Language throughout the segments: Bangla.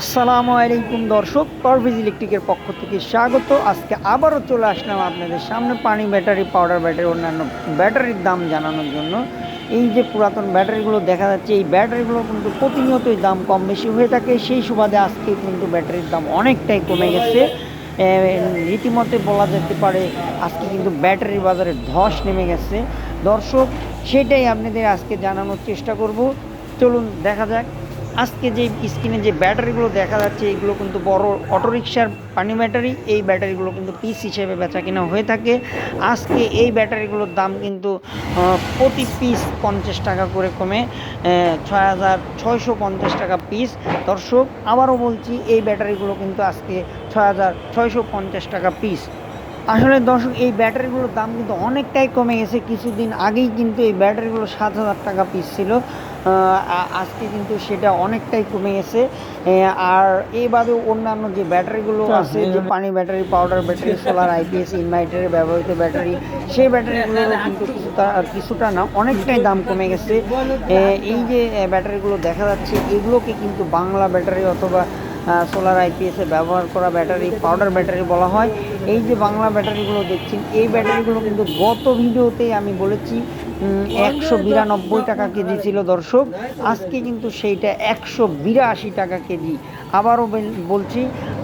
আসসালামু আলাইকুম দর্শক পারভিজ ইলেকট্রিকের পক্ষ থেকে স্বাগত। আজকে আবারও চলে আসলাম আপনাদের সামনে পানি ব্যাটারি পাউডার ব্যাটারি, অন্যান্য ব্যাটারির দাম জানানোর জন্য। এই যে পুরাতন ব্যাটারিগুলো দেখা যাচ্ছে, এই ব্যাটারিগুলো কিন্তু প্রতিনিয়তই দাম কম বেশি হয়ে থাকে। সেই সুবাদে আজকে কিন্তু ব্যাটারির দাম অনেকটাই কমে গেছে। রীতিমতে বলা যেতে পারে, আজকে কিন্তু ব্যাটারি বাজারে ধস নেমে গেছে। দর্শক, সেটাই আপনাদের আজকে জানানোর চেষ্টা করব। চলুন, দেখা যাক। আজকে যে স্ক্রিনে যে ব্যাটারিগুলো দেখা যাচ্ছে, এগুলো কিন্তু বড় অটোরিকশার পানি ব্যাটারি। এই ব্যাটারিগুলো কিন্তু পিস হিসেবে বেচা কিনা হয়ে থাকে। আজকে এই ব্যাটারিগুলোর দাম কিন্তু প্রতি পিস পঞ্চাশ টাকা করে কমে ছয় হাজার ছয়শো পঞ্চাশ টাকা পিস। দর্শক, আবারও বলছি, এই ব্যাটারিগুলো কিন্তু আজকে ছয় হাজার ছয়শো পঞ্চাশ টাকা পিস। আসলে দর্শক, এই ব্যাটারিগুলোর দাম কিন্তু অনেকটাই কমে গেছে। কিছুদিন আগেই কিন্তু এই ব্যাটারিগুলো সাত হাজার টাকা পিস ছিল। আজকে কিন্তু সেটা অনেকটাই কমে গেছে। আর এই বাদেও অন্যান্য যে ব্যাটারিগুলো আছে যে পানি battery powder battery solar IPS ইনভার্টারে ব্যবহৃত ব্যাটারি সেই ব্যাটারিগুলোরও কিন্তু কিছুটা কিছুটা না অনেকটাই দাম কমে গেছে। এই যে ব্যাটারিগুলো দেখা যাচ্ছে এগুলোকে কিন্তু বাংলা ব্যাটারি অথবা সোলার আইপিএসে ব্যবহার করা ব্যাটারি পাউডার ব্যাটারি বলা হয়। এই যে বাংলা ব্যাটারিগুলো দেখছেন এই ব্যাটারিগুলো কিন্তু গত ভিডিওতেই আমি বলেছি একশো বিরানব্বই টাকা কেজি ছিল, দর্শক। আজকে কিন্তু সেইটা একশো বিরাশি টাকা কেজি। আবারও বলছি,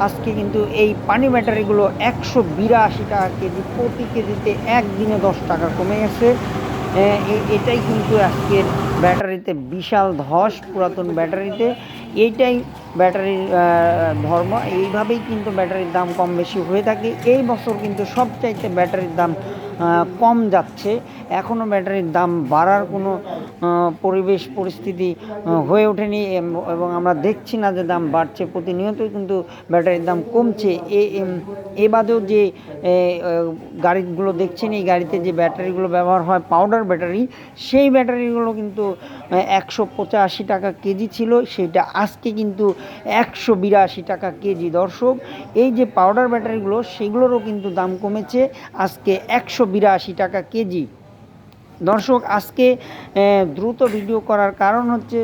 আজকে কিন্তু এই পানি ব্যাটারিগুলো একশো বিরাশি টাকা কেজি। প্রতি কেজিতে একদিনে দশ টাকা কমে গেছে। এটাই কিন্তু আজকের ব্যাটারিতে বিশাল ধস, পুরাতন ব্যাটারিতে। এইটাই ব্যাটারির ধর্ম। এইভাবেই কিন্তু ব্যাটারির দাম কম বেশি হয়ে থাকে। এই বছর কিন্তু সবচাইতে ব্যাটারির দাম কম যাচ্ছে। এখনও ব্যাটারির দাম বাড়ার কোনো পরিবেশ, পরিস্থিতি হয়ে ওঠেনি এবং আমরা দেখছি না যে দাম বাড়ছে। প্রতিনিয়তই কিন্তু ব্যাটারির দাম কমছে। এ, এম- এ বাদেও যে গাড়িগুলো দেখছেন, এই গাড়িতে যে ব্যাটারিগুলো ব্যবহার হয়, পাউডার ব্যাটারি, সেই ব্যাটারিগুলো কিন্তু একশো পঁচাশি টাকা কেজি ছিল। সেটা আজকে কিন্তু একশো বিরাশি টাকা কেজি। দর্শক, এই যে পাউডার ব্যাটারিগুলো, সেগুলোরও কিন্তু দাম কমেছে। আজকে একশো বিরাশি টাকা কেজি। দর্শক, আজকে দ্রুত ভিডিও করার কারণ হচ্ছে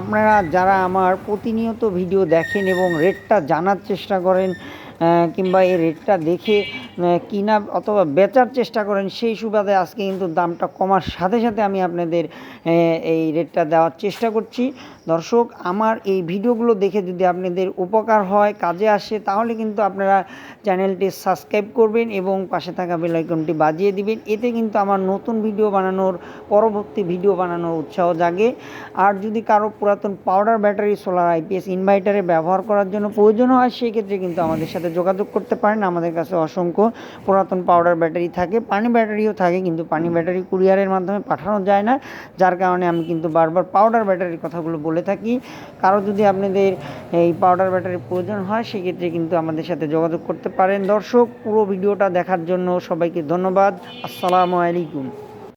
আপনারা যারা আমার প্রতিনিয়ত ভিডিও দেখেন এবং রেটটা জানার চেষ্টা করেন কিংবা এই রেটটা দেখে কিনা অথবা বেচার চেষ্টা করেন, সেই সুবাদে আজকে কিন্তু দামটা কমার সাথে সাথে আমি আপনাদের এই রেটটা দেওয়ার চেষ্টা করছি। দর্শক, আমার এই ভিডিওগুলো দেখে যদি আপনাদের উপকার হয়, কাজে আসে, তাহলে কিন্তু আপনারা চ্যানেলটি সাবস্ক্রাইব করবেন এবং পাশে থাকা বেল আইকনটি বাজিয়ে দিবেন। এতে কিন্তু আমার নতুন ভিডিও বানানোর, পরবর্তী ভিডিও বানানোর উৎসাহ জাগে। আর যদি কারও পুরাতন পাউডার ব্যাটারি, সোলার আইপিএস ইনভার্টারে ব্যবহার করার জন্য প্রয়োজন হয়, সেই ক্ষেত্রে কিন্তু আমাদের সাথে যোগাযোগ করতে পারেন। আমাদের কাছে অসংখ্য পুরাতন পাউডার ব্যাটারি থাকে পানি ব্যাটারিও থাকে কিন্তু পানি ব্যাটারি কুরিয়ারের মাধ্যমে পাঠানো যায় না যার কারণে আমি কিন্তু বারবার পাউডার ব্যাটারির কথাগুলো বলে থাকি। কারও যদি আপনাদের এই পাউডার ব্যাটারির প্রয়োজন হয় সেক্ষেত্রে কিন্তু আমাদের সাথে যোগাযোগ করতে পারেন। দর্শক পুরো ভিডিওটা দেখার জন্য সবাইকে ধন্যবাদ। আসসালামু আলাইকুম।